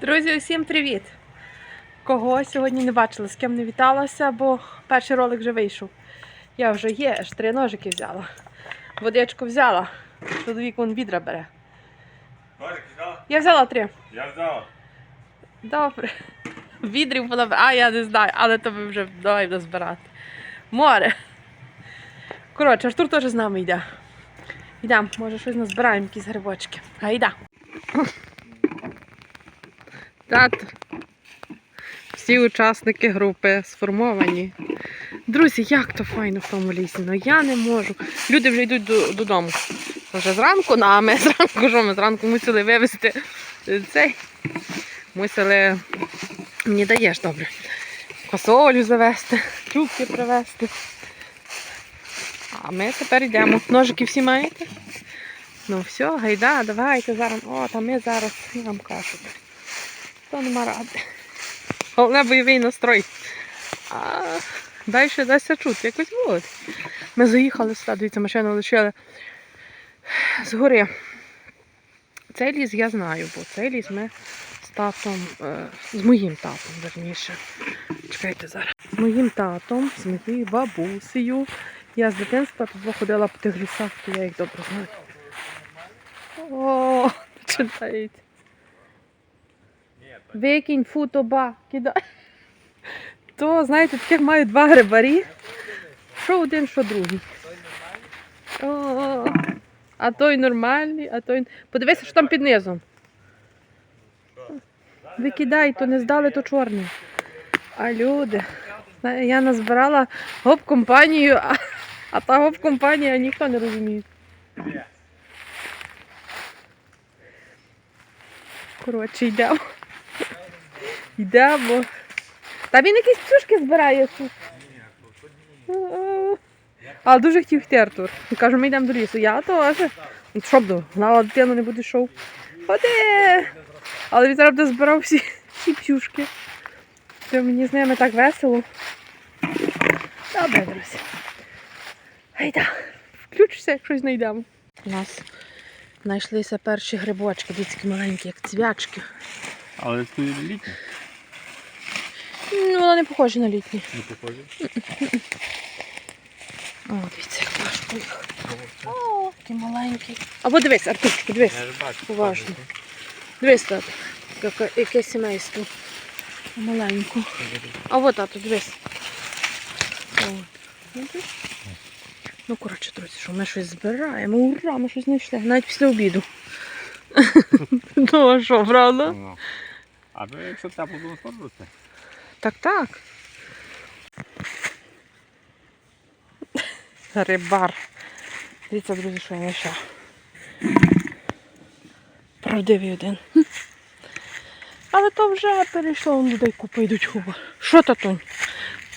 Друзі, усім привіт! Кого сьогодні не бачила, з ким не віталася, бо перший ролик вже вийшов. Я вже є, аж три ножики взяла. Водичку взяла. Чоловік вон відра бере. Ножик взяла? Я взяла три. Я взяла. Добре. Відрів вона. А, я не знаю, але то ви вже давай дозбирати. Море. Коротше, Артур теж з нами йде. Йдемо, може щось назбираємо, якісь грибочки. Гайда. Тато. Всі учасники групи сформовані. Друзі, як то файно в тому лісі. Ну я не можу. Люди вже йдуть додому. Вже зранку, ну, а ми зранку, що ми зранку мусили вивезти цей. Мусили. Мені даєш добре. Косолю завести, трубки привезти. А ми тепер йдемо. Ножики всі маєте? Ну все, гайда, давайте зараз. О, там ми зараз, я вам кажу. То нема ради. Головне бойовий настрой. А далі дасться чути, якось буде. Ми заїхали сюди, дивіться, машину лишили з гори. Цей ліс я знаю, бо цей ліс ми з татом, е, з моїм татом, верніше. Чекайте зараз. З моїм татом, з моєю бабусею. Я з дитинства тут ходила по тих лісах, то я їх добре знаю. О, читається. Викинь футоба, кидай. То, знаєте, таких маю два грибарі. Що один, що другий. О, а той нормальний, а той. Подивися, що там під низом. Викидай, то не здали, то чорний. А люди. Я назбирала гоп-компанію, а, а та гоп-компанія ніхто не розуміє. Коротше, йдемо. Йдемо. Та він якісь птюшки збирає тут. Але дуже хотів йти Артур. Каже, ми йдемо до лісу. Я теж. Ну, Що б? Гнала дитину не буде йшов. Ходи! Але він зараз збирав всі, всі п'юшки. То мені з ними так весело. Добре, друзі. Гайда. Включишся, як щось знайдемо. У нас знайшлися перші грибочки, дітські маленькі, як цвячки. Але це літні. Ну, вони не похожі на літні. Не похожі. О, дивіться, як важко їх. О, такі маленькі. Або дивись, Артурчику, дивись. Я ж бачу. Уважно. Дивись, тато. Яке, яке сімейство. Маленько. А от тато, дивись. Бачиш? Ну, коротше, друзі, що ми щось збираємо. Ура, ми щось знайшли. Навіть після обіду. Ну, а що, правда? Ну. А ви якщо тепло, то спробуйте. Так, так. Рибар. Дивіться, друзі, що я знайшла. Правдивий один. Але то вже перейшло, вон людей купа йдуть хуба. Що татунь?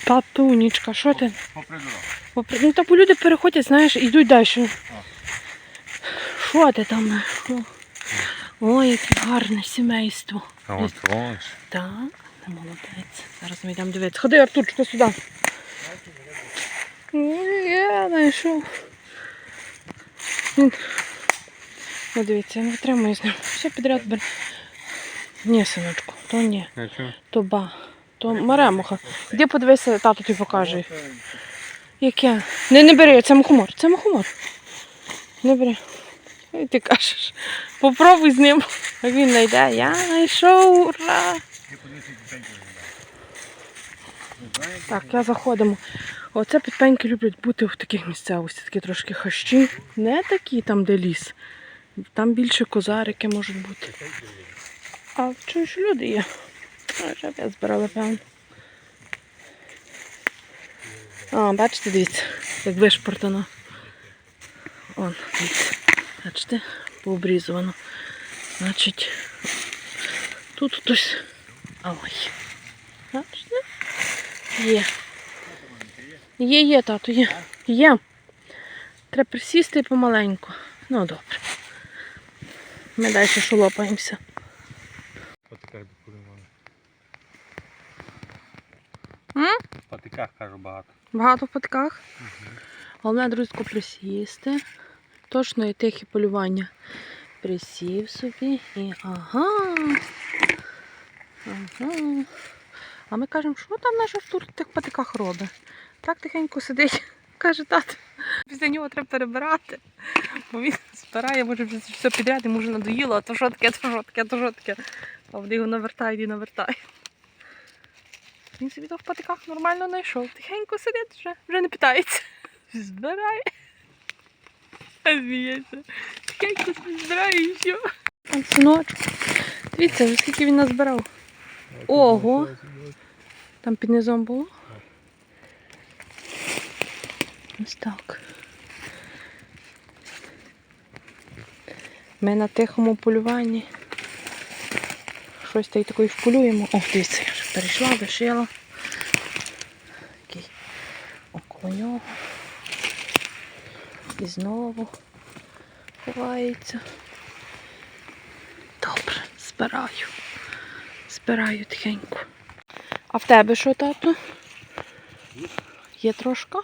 Татунічка, що ти? Попри дорогу. Ну та люди переходять, знаєш, йдуть далі. Що ти там? Ой, яке гарне сімейство. А от. Так, молодець. Зараз ми йдемо дивитися. Ходи, Артурчику, сюди. Я знайшов. Він- Ну, дивіться, я не витримую з ним. Все підряд бере. Ні, синочку, то ні, то ба. То маремуха. Іди подивися, тато тобі покаже. Яке? Не, не бери, це мухомор. Це мухомор. Не бери. І ти кажеш. Попробуй з ним. Як він знайде. Я знайшов. Ура! Так, я заходимо. Оце підпеньки люблять бути в таких місцевостях, такі трошки хащі. Не такі там, де ліс. Там більше козарики можуть бути. А ж люди є? Вже я збирала певно. А, бачите, дивіться, як вишпортано. Он, дивіться. Бачите, пообрізувано. Значить, тут хтось. Ой. Бачите? Є. Є, є, тато, є. Є. Треба присісти і помаленьку. Ну, добре. Ми далі шолопаємося. Патиках докурювали. М? Патиках, кажу, багато. Багато в патках. Головне, друзі, присісти. Точно і тихе полювання. Присів собі і ага. А ми кажемо, що там наш Артур в тих патиках робить. Так тихенько сидить. Каже, тато, після нього треба перебирати. Бо він збирає, може вже все підряд, йому вже надоїло, а то що таке, то що таке, то що таке. А вони його навертають і навертають. Він собі то в патиках нормально знайшов. Тихенько сидить вже, вже не питається. Збирає. А Зміється. Тихенько собі збирає і. А синочок. Дивіться, скільки він назбирав. Ого. Там під низом було. Ось так. Ми на тихому полюванні. Щось та й такої вполюємо. О, дивіться, я вже перейшла, вишила. Такий около нього. І знову ховається. Добре, збираю. Збираю тихенько. А в тебе що, тато? Є трошка?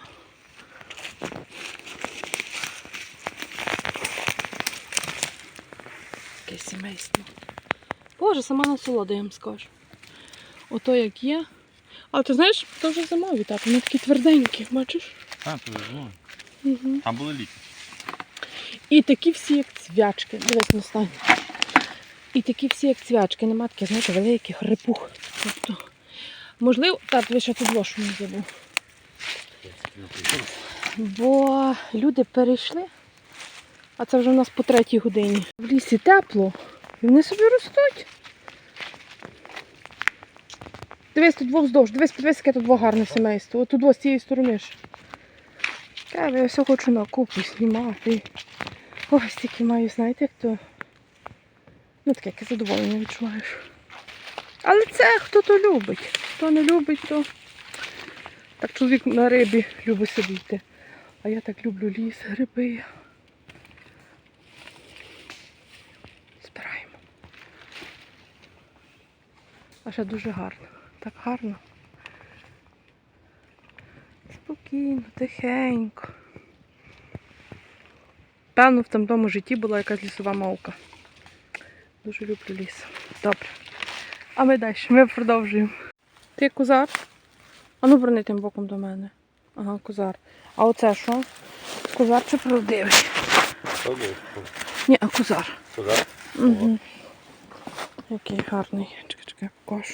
Таке сімейство. Боже, сама насолода, я вам скажу. Ото як є. Але ти знаєш, то вже зимові так, вони такі тверденькі, бачиш? А, то вже було. Угу. Там були ліки. І такі всі, як цвячки. Дивись, не стань. І такі всі, як цвячки, нема таких, знаєте, великих репух. Тобто, можливо, так, ви ще тут ложку не забув. Бо люди перейшли, а це вже в нас по третій годині. В лісі тепло, і вони собі ростуть. Дивись, тут вздовж, дивись, подивись, яке тут гарне сімейство. От тут двох з цієї сторони ж. Я все хочу на купу знімати. Ось такі маю, знаєте, як то. Ну таке яке задоволення відчуваєш. Але це хто то любить. Хто не любить, то так чоловік на рибі любить сидіти. А я так люблю ліс, гриби. Збираємо. А ще дуже гарно. Так гарно. Спокійно, тихенько. Певно, в тому житті була якась лісова мовка. Дуже люблю ліс. Добре. А ми далі, ми продовжуємо. Ти козар? А ну верни тим боком до мене. Ага, козар. А оце що? Козар чи правдивий? Ні, а козар. Козар? Угу. Який гарний. Чекай, чекай, покажу.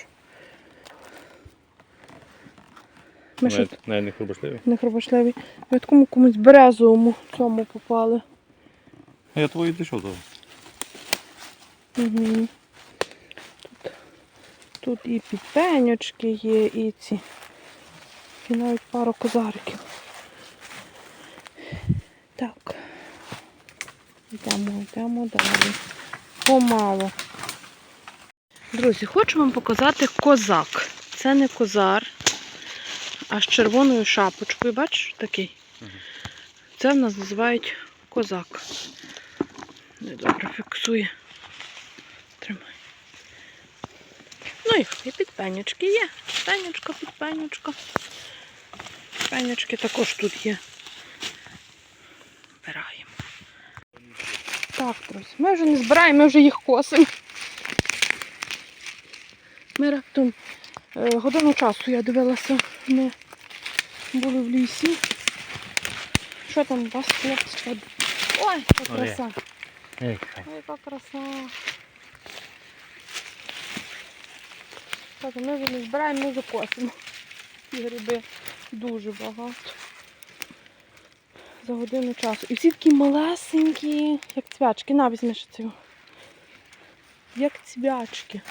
Ми ще Навіть не хрубашливий. не хробашливі. Ми такому комусь березовому цьому попали. А я твою дійшов того. Угу. Тут, тут і підпеньочки є, і ці. І навіть пару козариків. Так. Йдемо, йдемо далі. Помало. Друзі, хочу вам показати козак. Це не козар, а з червоною шапочкою. Бачиш такий? Це в нас називають козак. Недобре фіксує. Ну і, і підпенючки є. Підпенючка, підпенючка. Підпенючки також тут є. Збираємо. Так, друзі, ми вже не збираємо, ми вже їх косимо. Ми раптом е, годину часу я дивилася, ми були в лісі. Що там у вас хлопці? Ой, яка краса. Ой, яка краса. Так, ми вже не збираємо, ми вже косимо. І гриби дуже багато. За годину часу. І всі такі малесенькі, як цвячки. На, візьми ще цього. Як цвячки.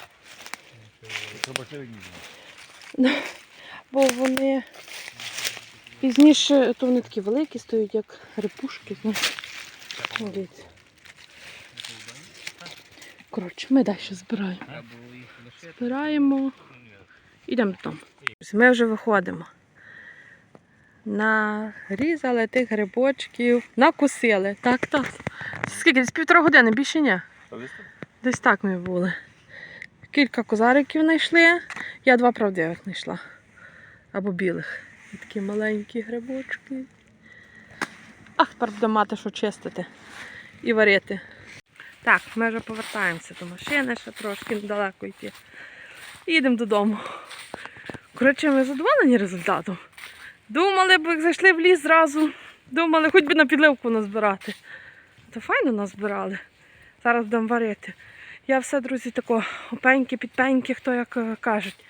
Ні. Бо вони пізніше, то вони такі великі стоять, як репушки, Дивіться. Коротше, ми далі збираємо. Збираємо. Ідемо там. Ми вже виходимо. Нарізали тих грибочків, накусили. Так, так. Скільки? Десь півтора години, більше ні. Десь так ми були. Кілька козариків знайшли. Я два правдивих знайшла. Або білих. І такі маленькі грибочки. Ах, тепер будемо мати що чистити і варити. Так, ми вже повертаємося до машини, ще трошки недалеко йти. І їдемо додому. Коротше, ми задоволені результатом. Думали б, як зайшли в ліс зразу. Думали, хоч би на підливку назбирати. То файно назбирали. Зараз будемо варити. Я все, друзі, тако опеньки, підпеньки, хто як е, кажуть.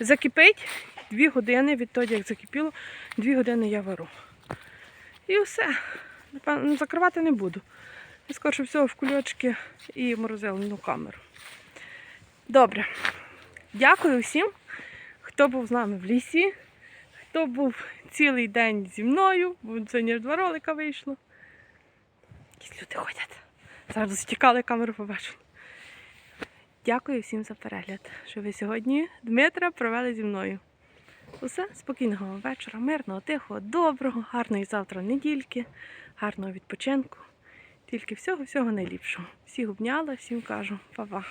Закипить дві години відтоді, як закипіло, дві години я вару. І все. Напевно, закривати не буду. Скорше всього в кульочки і морозильну камеру. Добре. Дякую всім, хто був з нами в лісі, хто був цілий день зі мною, бо сьогодні ж два ролика вийшло. Якісь люди ходять. Зараз стікали камеру побачили. Дякую всім за перегляд, що ви сьогодні Дмитра провели зі мною. Усе, спокійного вечора, мирного, тихого, доброго, гарної завтра недільки, гарного відпочинку. Тільки всього-всього найліпшого. Всіх обняла, всім кажу, па-па.